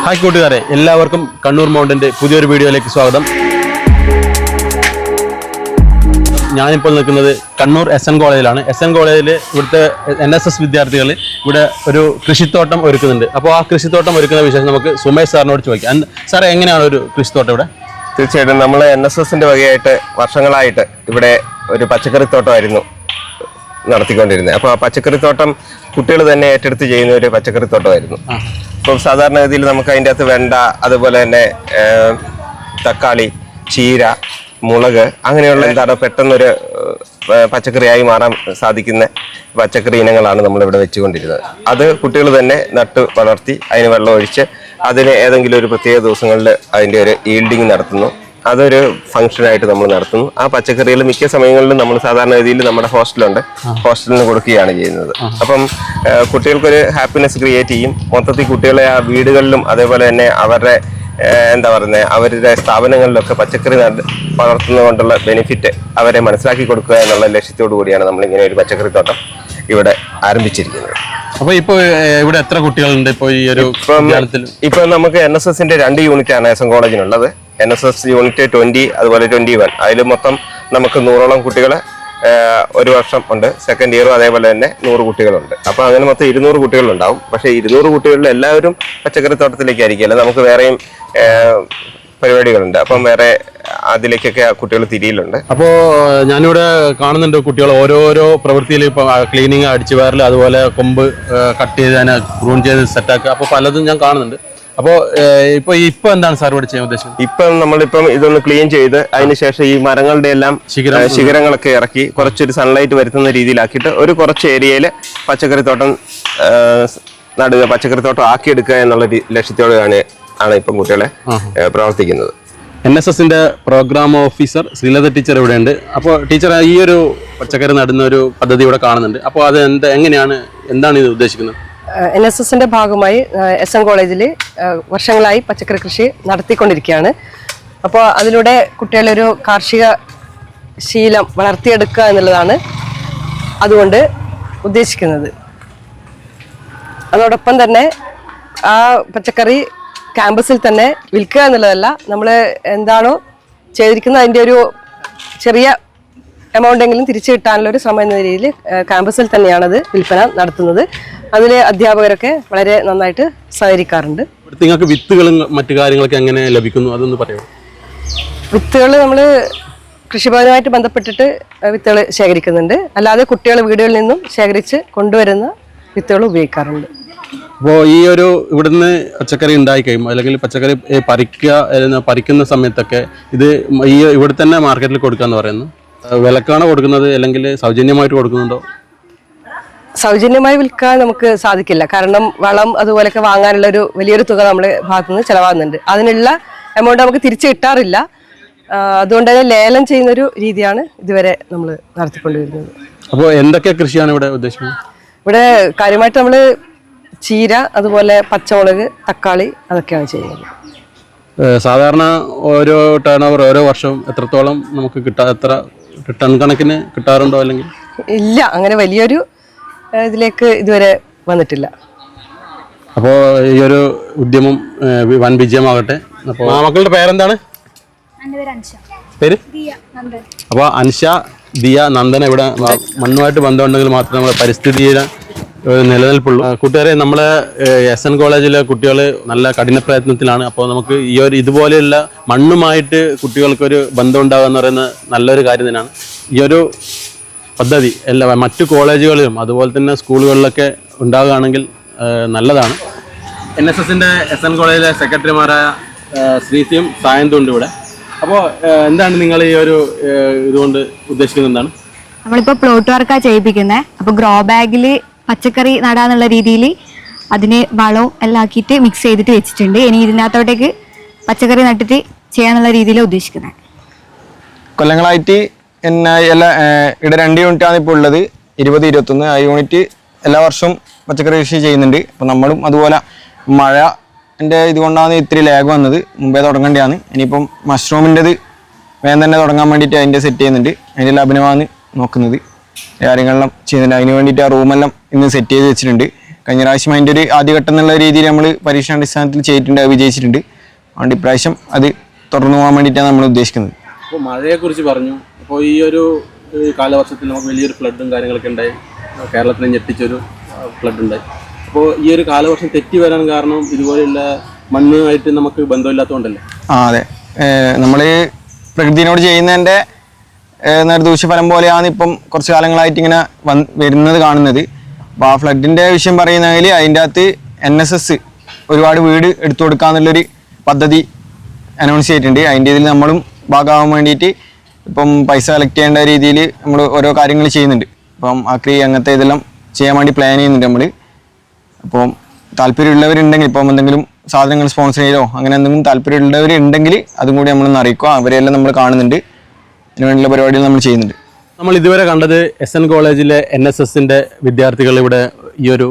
Hi കൂട്ടുകാരെ എല്ലാവർക്കും കണ്ണൂർ മൗണ്ടിന്റെ പുതിയൊരു വീഡിയോയിലേക്ക് സ്വാഗതം. ഞാനിപ്പോൾ നിൽക്കുന്നത് കണ്ണൂർ എസ് എൻ കോളേജിലാണ്. എസ് എൻ കോളേജിൽ ഇവിടുത്തെ എൻ എസ് എസ് വിദ്യാർത്ഥികൾ ഇവിടെ ഒരു കൃഷിത്തോട്ടം ഒരുക്കുന്നുണ്ട്. അപ്പോൾ ആ കൃഷിത്തോട്ടം ഒരുക്കുന്ന വിശേഷം നമുക്ക് സുമേഷ് സാറിനോട് ചോദിക്കാം. സാർ എങ്ങനെയാണ് ഒരു കൃഷിത്തോട്ടം ഇവിടെ? തീർച്ചയായിട്ടും നമ്മൾ എൻ എസ് എസിന്റെ വകയായിട്ട് വർഷങ്ങളായിട്ട് ഇവിടെ ഒരു പച്ചക്കറിത്തോട്ടമായിരുന്നു. നടത്തിക്കൊണ്ടിരുന്നത്. അപ്പോൾ ആ പച്ചക്കറിത്തോട്ടം കുട്ടികൾ തന്നെ ഏറ്റെടുത്ത് ചെയ്യുന്ന ഒരു പച്ചക്കറിത്തോട്ടമായിരുന്നു. അപ്പോൾ സാധാരണഗതിയിൽ നമുക്ക് അതിന്റെ അകത്ത് വെണ്ട അതുപോലെ തന്നെ തക്കാളി ചീര മുളക് അങ്ങനെയുള്ള എന്താണ് പെട്ടെന്നൊരു പച്ചക്കറിയായി മാറാൻ സാധിക്കുന്ന പച്ചക്കറി ഇനങ്ങളാണ് നമ്മളിവിടെ വെച്ചുകൊണ്ടിരുന്നത്. അത് കുട്ടികൾ തന്നെ നട്ട് വളർത്തി അതിന് വെള്ളം ഒഴിച്ച് അതിന് ഏതെങ്കിലും ഒരു പ്രത്യേക ദിവസങ്ങളിൽ അതിന്റെ ഒരു ഈൽഡിങ് നടത്തുന്നു. അതൊരു ഫംഗ്ഷനായിട്ട് നമ്മൾ നടത്തുന്നു. ആ പച്ചക്കറികൾ മിക്ക സമയങ്ങളിലും നമ്മൾ സാധാരണ രീതിയിൽ നമ്മുടെ ഹോസ്റ്റലുണ്ട് ഹോസ്റ്റലിന് കൊടുക്കുകയാണ് ചെയ്യുന്നത്. അപ്പം കുട്ടികൾക്കൊരു ഹാപ്പിനെസ് ക്രിയേറ്റ് ചെയ്യും. മൊത്തത്തിൽ കുട്ടികളെ ആ വീടുകളിലും അതേപോലെ തന്നെ അവരുടെ എന്താ പറയുന്നത് അവരുടെ സ്ഥാപനങ്ങളിലൊക്കെ പച്ചക്കറി വളർത്തുന്നതുകൊണ്ടുള്ള ബെനിഫിറ്റ് അവരെ മനസ്സിലാക്കി കൊടുക്കുക എന്നുള്ള ലക്ഷ്യത്തോടു കൂടിയാണ് നമ്മളിങ്ങനെ ഒരു പച്ചക്കറി തോട്ടം ഇവിടെ ആരംഭിച്ചിരിക്കുന്നത്. അപ്പോൾ ഇപ്പോൾ ഇവിടെ എത്ര കുട്ടികളുണ്ട്? ഇപ്പോൾ ഈ ഒരു ഇപ്പം ഇപ്പൊ നമുക്ക് എൻ എസ് എസിന്റെ രണ്ട് യൂണിറ്റ് ആണ് S M കോളേജിനുള്ളത് N S S unit twenty അതുപോലെ ട്വന്റി വൺ അതിൽ മൊത്തം നമുക്ക് നൂറോളം കുട്ടികൾ ഒരു വർഷം ഉണ്ട്. സെക്കൻഡ് ഇയറും അതേപോലെ തന്നെ നൂറ് കുട്ടികളുണ്ട്. അപ്പോൾ അങ്ങനെ മൊത്തം ഇരുന്നൂറ് കുട്ടികളുണ്ടാവും. പക്ഷേ ഇരുന്നൂറ് കുട്ടികളിൽ എല്ലാവരും പച്ചക്കറി തോട്ടത്തിലേക്കായിരിക്കില്ല നമുക്ക് വേറെയും പരിപാടികളുണ്ട്. അപ്പം വേറെ അതിലേക്കൊക്കെ കുട്ടികൾ തിരിയിലുണ്ട്. അപ്പോൾ ഞാനിവിടെ കാണുന്നുണ്ട് കുട്ടികൾ ഓരോരോ പ്രവൃത്തിയിൽ ഇപ്പം ക്ലീനിങ് അടിച്ചു വേറൽ അതുപോലെ കൊമ്പ് കട്ട് ചെയ്ത് പ്രൂൺ ചെയ്ത് സെറ്റാക്കുക അപ്പോൾ പലതും ഞാൻ കാണുന്നുണ്ട്. അപ്പോൾ ഇപ്പോൾ ഇപ്പൊ എന്താണ് സാർ ഇവിടെ ചെയ്യാൻ ഉദ്ദേശം ഇപ്പം നമ്മളിപ്പം ഇതൊന്ന് ക്ലീൻ ചെയ്ത് അതിനുശേഷം ഈ മരങ്ങളുടെ എല്ലാം ശിഖരങ്ങളൊക്കെ ഇറക്കി കുറച്ചൊരു സൺലൈറ്റ് വരുത്തുന്ന രീതിയിലാക്കിയിട്ട് ഒരു കുറച്ച് ഏരിയയിൽ പച്ചക്കറിത്തോട്ടം നടുക പച്ചക്കറിത്തോട്ടം ആക്കിയെടുക്കുക എന്നുള്ള ലക്ഷ്യത്തോടെയാണ് ആണ് ഇപ്പം കുട്ടികളെ പ്രവർത്തിക്കുന്നത്. എൻ എസ് എസിന്റെ പ്രോഗ്രാം ഓഫീസർ ശ്രീലത ടീച്ചർ ഇവിടെ ഉണ്ട് അപ്പോൾ ടീച്ചർ ഈ ഒരു പച്ചക്കറി നടുന്ന ഒരു പദ്ധതി ഇവിടെ കാണുന്നുണ്ട്. അപ്പോൾ അത് എന്താ എങ്ങനെയാണ് എന്താണ് ഇത് ഉദ്ദേശിക്കുന്നത്? എൻ എസ് എസിന്റെ ഭാഗമായി എസ് എൻ കോളേജിൽ വർഷങ്ങളായി പച്ചക്കറി കൃഷി നടത്തിക്കൊണ്ടിരിക്കുകയാണ്. അപ്പോൾ അതിലൂടെ കുട്ടികളൊരു കാർഷിക ശീലം വളർത്തിയെടുക്കുക എന്നുള്ളതാണ് അതുകൊണ്ട് ഉദ്ദേശിക്കുന്നത്. അതോടൊപ്പം തന്നെ ആ പച്ചക്കറി ക്യാമ്പസിൽ തന്നെ വിൽക്കുക എന്നുള്ളതല്ല നമ്മൾ എന്താണോ ചെയ്തിരിക്കുന്നത് അതിന്റെ ഒരു ചെറിയ എമൗണ്ട് എങ്കിലും തിരിച്ചു കിട്ടാനുള്ള ഒരു ശ്രമം എന്ന രീതിയിൽ ക്യാമ്പസിൽ അത് വിൽപ്പന നടത്തുന്നത്. അതിൽ അധ്യാപകരൊക്കെ വളരെ നന്നായിട്ട് സഹകരിക്കാറുണ്ട്. നിങ്ങൾക്ക് വിത്തുകളും മറ്റു കാര്യങ്ങളൊക്കെ എങ്ങനെ ലഭിക്കുന്നു? അതൊന്ന് പറയുമോ വിത്തുകൾ നമ്മൾ കൃഷിഭവനുമായിട്ട് ബന്ധപ്പെട്ടിട്ട് വിത്തുകൾ ശേഖരിക്കുന്നുണ്ട്. അല്ലാതെ കുട്ടികൾ വീടുകളിൽ നിന്നും ശേഖരിച്ച് കൊണ്ടുവരുന്ന വിത്തുകൾ ഉപയോഗിക്കാറുണ്ട്. അപ്പോൾ ഈ ഒരു ഇവിടുന്ന് പച്ചക്കറി ഉണ്ടായി കഴിയുമ്പോൾ അല്ലെങ്കിൽ പച്ചക്കറി പറിക്കുക പറിക്കുന്ന സമയത്തൊക്കെ ഇത് ഈ ഇവിടെ തന്നെ മാർക്കറ്റിൽ കൊടുക്കുക കൊടുക്കാന്ന് പറയുന്നു. വിലക്കാണോ കൊടുക്കുന്നത് അല്ലെങ്കിൽ സൗജന്യമായിട്ട് കൊടുക്കുന്നുണ്ടോ? സൗജന്യമായി വിൽക്കാൻ നമുക്ക് സാധിക്കില്ല. കാരണം വളം അതുപോലെയൊക്കെ വാങ്ങാനുള്ള ഒരു വലിയൊരു തുക നമ്മുടെ ഭാഗത്തുനിന്ന് ചിലവാകുന്നുണ്ട്. അതിനുള്ള എമൗണ്ട് നമുക്ക് തിരിച്ചു കിട്ടാറില്ല. അതുകൊണ്ട് തന്നെ ലേലം ചെയ്യുന്നൊരു രീതിയാണ് ഇതുവരെ നമ്മൾ നടത്തിക്കൊണ്ടിരുന്നത്. അപ്പോൾ എന്തൊക്കെ കൃഷിയാണ് ഇവിടെ ഉദ്ദേശിക്കുന്നത്? ഇവിടെ കാര്യമായിട്ട് നമ്മൾ ചീര അതുപോലെ പച്ചമുളക് തക്കാളി അതൊക്കെയാണ് ചെയ്യുന്നത്. സാധാരണ ഓരോ ടേൺ ഓവർ ഓരോ വർഷവും എത്രത്തോളം നമുക്ക് കിട്ടാ എത്ര ടൺ കണക്കിന് കിട്ടാറുണ്ടോ അല്ലെങ്കിൽ? ഇല്ല അങ്ങനെ വലിയൊരു ഇതിലേക്ക് ഇതുവരെ വന്നിട്ടില്ല. അപ്പോൾ ഈ ഒരു ഉദ്യമം വൻ വിജയമാകട്ടെ. അപ്പോൾ മക്കളുടെ പേരെന്താണ്? പേര് അൻഷ. പേര്? ദിയ നന്ദൻ. അപ്പോൾ അൻഷ ദിയ നന്ദന ഇവിടെ മണ്ണുമായിട്ട് ബന്ധമുണ്ടെങ്കിൽ മാത്രമേ നമ്മുടെ പരിസ്ഥിതിയുടെ നിലനിൽപ്പുള്ളൂ. കൂട്ടുകാരെ നമ്മളെ എസ് എൻ കോളേജിലെ കുട്ടികൾ നല്ല കഠിന പ്രയത്നത്തിലാണ്. അപ്പോൾ നമുക്ക് ഈ ഒരു ഇതുപോലെയുള്ള മണ്ണുമായിട്ട് കുട്ടികൾക്കൊരു ബന്ധം ഉണ്ടാകുക എന്ന് പറയുന്നത് നല്ലൊരു കാര്യം തന്നെയാണ്. ഈ ഒരു പദ്ധതി എല്ലാ മറ്റു കോളേജുകളിലും അതുപോലെ തന്നെ സ്കൂളുകളിലൊക്കെ ഉണ്ടാകുകയാണെങ്കിൽ നല്ലതാണ്. എൻ എസ് എസിന്റെ എസ് എൻ കോളേജിലെ സെക്രട്ടറിമാരായ ശ്രീ ശ്രീസിയും സായന്തും ഉണ്ട് ഇവിടെ. അപ്പോൾ എന്താണ് നിങ്ങൾ ഈ ഒരു ഇതുകൊണ്ട് ഉദ്ദേശിക്കുന്നത് എന്താണ്? നമ്മളിപ്പോൾ പ്ലോട്ട് വർക്കാണ് ചെയ്യിപ്പിക്കുന്നത് അപ്പോൾ ഗ്രോ ബാഗിൽ പച്ചക്കറി നടാന്നുള്ള രീതിയിൽ അതിന് വളവും എല്ലാം ആക്കിയിട്ട് മിക്സ് ചെയ്തിട്ട് വെച്ചിട്ടുണ്ട്. ഇനി ഇതിനകത്തോട്ടേക്ക് പച്ചക്കറി നട്ടിട്ട് ചെയ്യാനുള്ള രീതിയിലാണ് ഉദ്ദേശിക്കുന്നത്. കൊല്ലങ്ങളായിട്ട് എന്നാ എല്ലാ ഇവിടെ രണ്ട് യൂണിറ്റാണ് ഇപ്പോൾ ഉള്ളത്. ഇരുപത് ഇരുപത്തൊന്ന് ആ യൂണിറ്റ് എല്ലാ വർഷവും പച്ചക്കറി കൃഷി ചെയ്യുന്നുണ്ട്. അപ്പോൾ നമ്മളും അതുപോലെ മഴ എന്റെ ഇതുകൊണ്ടാണ് ഇത്തിരി ലാഗ് വന്നത്. മുമ്പേ തുടങ്ങേണ്ടതാണ്. ഇനിയിപ്പം മഷ്റൂമിന്റെത് വേഗം തന്നെ തുടങ്ങാൻ വേണ്ടിയിട്ട് അതിന്റെ സെറ്റ് ചെയ്യുന്നുണ്ട്. അതിന്റെ ലാഭനമാണ് നോക്കുന്നത്. കാര്യങ്ങളെല്ലാം ചെയ്യുന്നുണ്ട്. അതിന് വേണ്ടിയിട്ട് ആ റൂമെല്ലാം ഇന്ന് സെറ്റ് ചെയ്ത് വെച്ചിട്ടുണ്ട്. കഴിഞ്ഞ പ്രാവശ്യം അതിന്റെ ഒരു ആദ്യഘട്ടം എന്നുള്ള രീതിയിൽ നമ്മൾ പരീക്ഷണാടിസ്ഥാനത്തിൽ ചെയ്തിട്ടുണ്ട് അത് വിജയിച്ചിട്ടുണ്ട്. അതുകൊണ്ട് ഇപ്രാവശ്യം അത് തുറന്നു പോകാൻ വേണ്ടിയിട്ടാണ് നമ്മൾ ഉദ്ദേശിക്കുന്നത്. അപ്പോൾ മഴയെക്കുറിച്ച് പറഞ്ഞു. അപ്പോൾ ഈ ഒരു കാലവർഷത്തിൽ നമുക്ക് വലിയൊരു ഫ്ലഡും കാര്യങ്ങളൊക്കെ ഉണ്ടായി. കേരളത്തിനെ ഞെട്ടിച്ചൊരു ഫ്ലഡ് ഉണ്ടായി. അപ്പോൾ ഈ ഒരു കാലവർഷം തെറ്റി വരാൻ കാരണം ഇതുപോലെയുള്ള മണ്ണുമായിട്ട് നമുക്ക് ബന്ധമില്ലാത്തതുകൊണ്ടല്ലേ? ആ അതെ. നമ്മൾ പ്രകൃതിനോട് ചെയ്യുന്നതിന്റെ നേരെ ദൂഷ്യഫലം പോലെയാണ് ഇപ്പം കുറച്ച് കാലങ്ങളായിട്ട് ഇങ്ങനെ വന്ന് വരുന്നത് കാണുന്നത്. അപ്പോൾ ആ ഫ്ലഡിന്റെ വിഷയം പറയുന്നതിൽ അതിന്റെ അകത്ത് എൻ എസ് എസ് ഒരുപാട് വീട് എടുത്തു കൊടുക്കുക എന്നുള്ളൊരു പദ്ധതി അനൗൺസ് ചെയ്തിട്ടുണ്ട്. അതിന്റെ ഇതിൽ നമ്മളും ഭാഗമാകാൻ വേണ്ടിയിട്ട് ഇപ്പം പൈസ കളക്ട് ചെയ്യേണ്ട രീതിയിൽ നമ്മൾ ഓരോ കാര്യങ്ങൾ ചെയ്യുന്നുണ്ട്. അപ്പം ആക്രി അങ്ങനത്തെ ഇതെല്ലാം ചെയ്യാൻ വേണ്ടി പ്ലാൻ ചെയ്യുന്നുണ്ട് നമ്മൾ അപ്പം താല്പര്യമുള്ളവരുണ്ടെങ്കിൽ ഇപ്പം എന്തെങ്കിലും സാധനങ്ങൾ സ്പോൺസർ ചെയ്തോ അങ്ങനെ എന്തെങ്കിലും താല്പര്യമുള്ളവരുണ്ടെങ്കിൽ അതും കൂടി നമ്മളൊന്ന് അറിയിക്കുക. അവരെല്ലാം നമ്മൾ കാണുന്നുണ്ട്. അതിനുവേണ്ടിയുള്ള പരിപാടികൾ നമ്മൾ ചെയ്യുന്നുണ്ട്. നമ്മൾ ഇതുവരെ കണ്ടത് എസ് എൻ കോളേജിലെ എൻ എസ് എസിന്റെ വിദ്യാർത്ഥികൾ ഇവിടെ ഈ ഒരു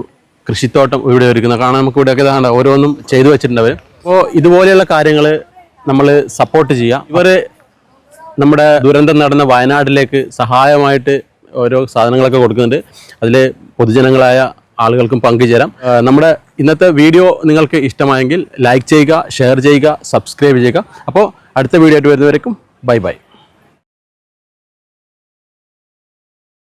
കൃഷിത്തോട്ടം ഇവിടെ ഒരുക്കുന്നത്. കാരണം നമുക്ക് ഇവിടെയൊക്കെ ഇതാണ്ട് ഓരോന്നും ചെയ്തു വെച്ചിട്ടുണ്ട് അപ്പോൾ ഇതുപോലെയുള്ള കാര്യങ്ങൾ നമ്മൾ സപ്പോർട്ട് ചെയ്യുക. ഇവർ നമ്മുടെ ദുരന്തം നടന്ന വയനാട്ടിലേക്ക് സഹായമായിട്ട് ഓരോ സാധനങ്ങളൊക്കെ കൊടുക്കുന്നുണ്ട്. അതിൽ പൊതുജനങ്ങളായ ആളുകൾക്കും പങ്കുചേരാം. നമ്മുടെ ഇന്നത്തെ വീഡിയോ നിങ്ങൾക്ക് ഇഷ്ടമായെങ്കിൽ ലൈക്ക് ചെയ്യുക ഷെയർ ചെയ്യുക സബ്സ്ക്രൈബ് ചെയ്യുക. അപ്പോൾ അടുത്ത വീഡിയോ ആയിട്ട് വരുന്നവരേക്കും ബൈ ബൈ